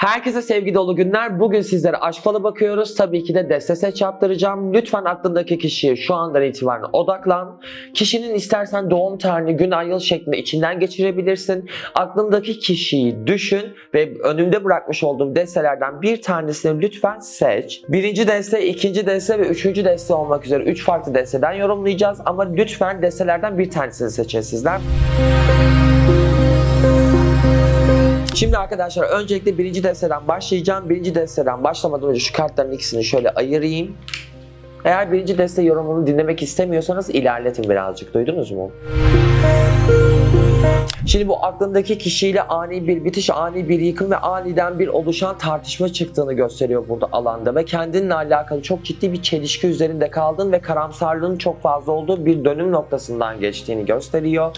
Herkese sevgi dolu günler. Bugün sizlere aşk falı bakıyoruz. Tabii ki de deste seç. Lütfen aklındaki kişiye şu andan itibaren odaklan. Kişinin istersen doğum tarihini gün ay yıl şeklinde içinden geçirebilirsin. Aklındaki kişiyi düşün ve önümde bırakmış olduğum destelerden bir tanesini lütfen seç. Birinci deste, ikinci deste ve üçüncü deste olmak üzere üç farklı desteden yorumlayacağız. Ama lütfen destelerden bir tanesini seçin sizler. Şimdi arkadaşlar öncelikle birinci desteden başlayacağım. Birinci desteden başlamadan önce şu kartların ikisini şöyle ayırayım. Eğer birinci deste yorumunu dinlemek istemiyorsanız ilerletin birazcık. Duydunuz mu? Şimdi bu aklındaki kişiyle ani bir bitiş, ani bir yıkım ve aniden bir oluşan tartışma çıktığını gösteriyor burada alanda ve kendinle alakalı çok ciddi bir çelişki üzerinde kaldın ve karamsarlığın çok fazla olduğu bir dönüm noktasından geçtiğini gösteriyor.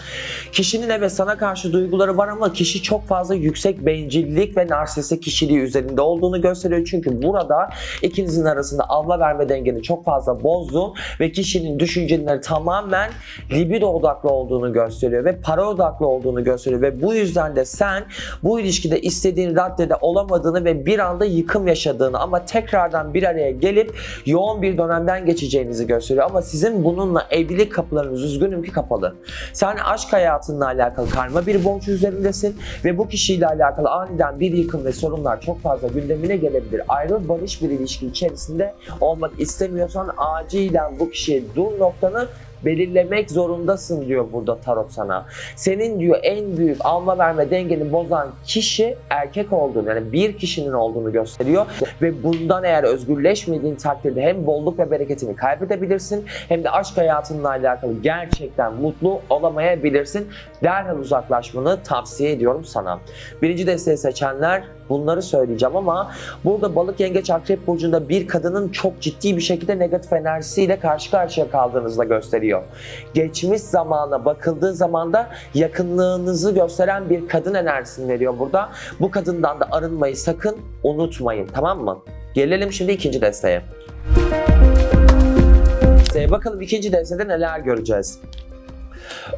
Kişinin evet sana karşı duyguları var ama kişi çok fazla yüksek bencillik ve narsistik kişiliği üzerinde olduğunu gösteriyor. Çünkü burada ikinizin arasında alma verme dengeni çok fazla bozdun ve kişinin düşünceleri tamamen libido odaklı olduğunu gösteriyor ve para odaklı olduğunu gösteriyor ve bu yüzden de sen bu ilişkide istediğin raddede olamadığını ve bir anda yıkım yaşadığını ama tekrardan bir araya gelip yoğun bir dönemden geçeceğinizi gösteriyor ama sizin bununla evlilik kapılarınız üzgünüm ki kapalı. Sen aşk hayatınla alakalı karma bir borç üzerindesin ve bu kişiyle alakalı aniden bir yıkım ve sorunlar çok fazla gündemine gelebilir. Ayrı barış bir ilişki içerisinde olmak istemiyorsan acilen bu kişiye dur noktanı belirlemek zorundasın diyor burada tarot sana. Senin diyor en büyük alma verme dengeni bozan kişi erkek olduğunu yani bir kişinin olduğunu gösteriyor ve bundan eğer özgürleşmediğin takdirde hem bolluk ve bereketini kaybedebilirsin hem de aşk hayatınla alakalı gerçekten mutlu olamayabilirsin. Derhal uzaklaşmanı tavsiye ediyorum sana. Birinci desteği seçenler bunları söyleyeceğim ama burada balık yengeç akrep burcunda bir kadının çok ciddi bir şekilde negatif enerjisiyle karşı karşıya kaldığınızı da gösteriyor. Geçmiş zamana bakıldığı zaman da yakınlığınızı gösteren bir kadın enerjisini veriyor burada. Bu kadından da arınmayı sakın unutmayın tamam mı? Gelelim şimdi ikinci desteğe. Bakalım ikinci destede neler göreceğiz.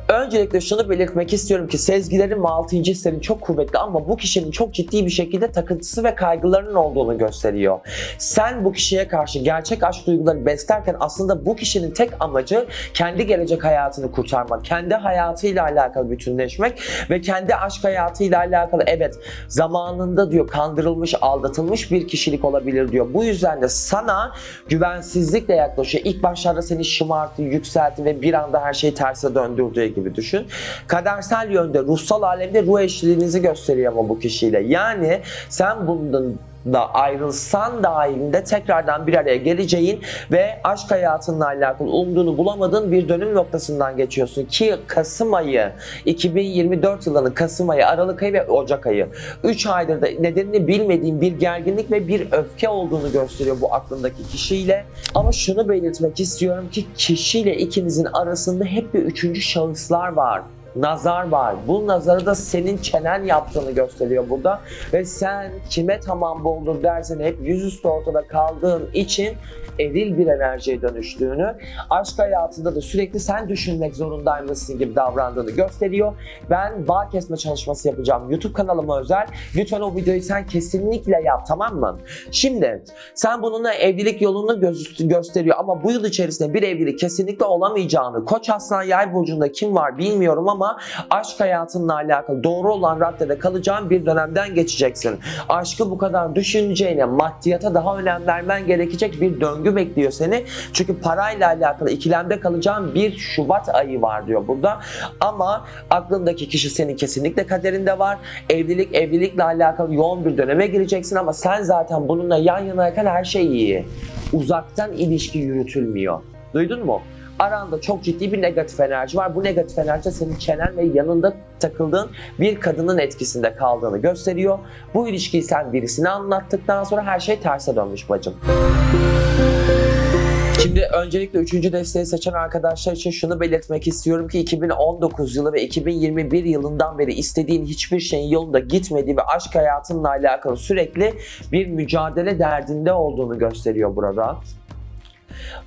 Öncelikle şunu belirtmek istiyorum ki sezgilerin ve altı hislerin çok kuvvetli ama bu kişinin çok ciddi bir şekilde takıntısı ve kaygılarının olduğunu gösteriyor. Sen bu kişiye karşı gerçek aşk duyguları beslerken aslında bu kişinin tek amacı kendi gelecek hayatını kurtarmak, kendi hayatıyla alakalı bütünleşmek ve kendi aşk hayatıyla alakalı evet zamanında diyor kandırılmış, aldatılmış bir kişilik olabilir diyor. Bu yüzden de sana güvensizlikle yaklaşıyor. İlk başlarda seni şımarttı, yükseltti ve bir anda her şeyi terse döndürdüğü gibi düşün. Kadersel yönde, ruhsal alemde ruh eşliğinizi gösteriyor ama bu kişiyle. Yani sen bundan da ayrılsan dahilinde tekrardan bir araya geleceğin ve aşk hayatınla alakalı umduğunu bulamadığın bir dönüm noktasından geçiyorsun ki Kasım ayı 2024 yılının Kasım ayı, Aralık ayı ve Ocak ayı 3 aydır da nedenini bilmediğin bir gerginlik ve bir öfke olduğunu gösteriyor bu aklındaki kişiyle. Ama şunu belirtmek istiyorum ki kişiyle ikinizin arasında hep bir üçüncü şahıslar var nazar var. Bu nazarı da senin çenen yaptığını gösteriyor burada. Ve sen kime tamam buldun dersen hep yüzüstü ortada kaldığın için eril bir enerjiye dönüştüğünü, aşk hayatında da sürekli sen düşünmek zorundaymışsın gibi davrandığını gösteriyor. Ben bağ kesme çalışması yapacağım YouTube kanalıma özel. Lütfen o videoyu sen kesinlikle yap tamam mı? Şimdi sen bununla evlilik yolunu göz- gösteriyor ama bu yıl içerisinde bir evlilik kesinlikle olamayacağını, Koç Aslan Yay burcunda kim var bilmiyorum ama aşk hayatınla alakalı doğru olan raddede kalacağın bir dönemden geçeceksin. Aşkı bu kadar düşüneceğine maddiyata daha önem vermen gerekecek bir döngü bekliyor seni. Çünkü parayla alakalı ikilemde kalacağın bir Şubat ayı var diyor burada. Ama aklındaki kişi senin kesinlikle kaderinde var. Evlilik evlilikle alakalı yoğun bir döneme gireceksin ama sen zaten bununla yan yanayken her şey iyi. Uzaktan ilişki yürütülmüyor. Duydun mu? Aranda çok ciddi bir negatif enerji var. Bu negatif enerji senin çenen ve yanında takıldığın bir kadının etkisinde kaldığını gösteriyor. Bu ilişkiyi sen birisine anlattıktan sonra her şey terse dönmüş bacım. Şimdi öncelikle 3. desteği seçen arkadaşlar için şunu belirtmek istiyorum ki 2019 yılı ve 2021 yılından beri istediğin hiçbir şeyin yolunda gitmediği ve aşk hayatınla alakalı sürekli bir mücadele derdinde olduğunu gösteriyor burada.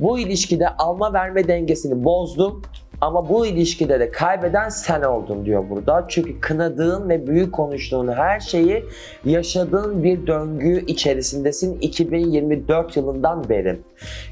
Bu ilişkide alma verme dengesini bozdun Ama bu ilişkide de kaybeden sen oldun diyor burada. Çünkü kınadığın ve büyük konuştuğun her şeyi yaşadığın bir döngü içerisindesin 2024 yılından beri.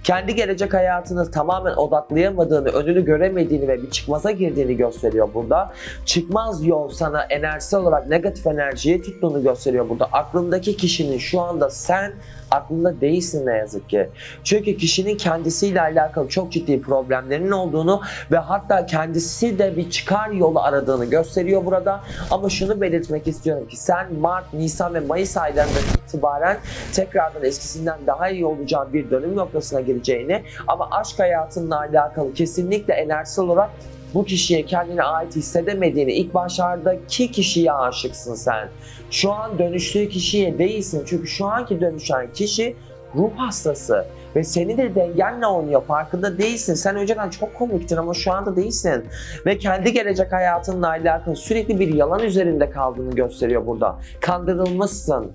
Kendi gelecek hayatını tamamen odaklayamadığını, önünü göremediğini ve bir çıkmaza girdiğini gösteriyor burada. Çıkmaz yol sana enerjisel olarak negatif enerjiyi tuttuğunu gösteriyor burada. Aklındaki kişinin şu anda sen aklında değilsin ne yazık ki. Çünkü kişinin kendisiyle alakalı çok ciddi problemlerinin olduğunu ve hatta kendisi de bir çıkar yolu aradığını gösteriyor burada. Ama şunu belirtmek istiyorum ki sen Mart, Nisan ve Mayıs aylarından itibaren tekrardan eskisinden daha iyi olacağın bir dönüm noktasına gireceğini ama aşk hayatınla alakalı kesinlikle enerjisel olarak bu kişiye kendine ait hissedemediğini, ilk başlardaki kişiye aşıksın sen. Şu an dönüştüğü kişiye değilsin. Çünkü şu anki dönüşen kişi ruh hastası ve seni de dengenle oynuyor. Farkında değilsin. Sen önceden çok komiktin ama şu anda değilsin. Ve kendi gelecek hayatınla alakalı sürekli bir yalan üzerinde kaldığını gösteriyor burada. Kandırılmışsın.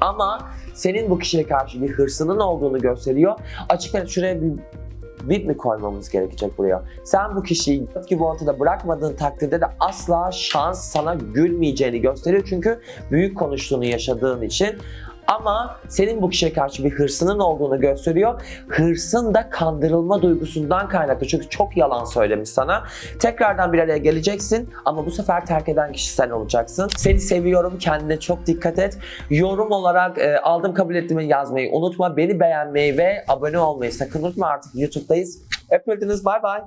Ama senin bu kişiye karşı bir hırsının olduğunu gösteriyor. Açık şuraya bir bit mi koymamız gerekecek buraya? Sen bu kişiyi gibi ortada bırakmadığın takdirde de asla şans sana gülmeyeceğini gösteriyor. Çünkü büyük konuştuğunu yaşadığın için. Ama senin bu kişiye karşı bir hırsının olduğunu gösteriyor. Hırsın da kandırılma duygusundan kaynaklı. Çünkü çok yalan söylemiş sana. Tekrardan bir araya geleceksin ama bu sefer terk eden kişi sen olacaksın. Seni seviyorum. Kendine çok dikkat et. Yorum olarak e, aldım kabul ettiğimi yazmayı unutma. Beni beğenmeyi ve abone olmayı sakın unutma artık YouTube'dayız. Öpüldünüz. Bay bay.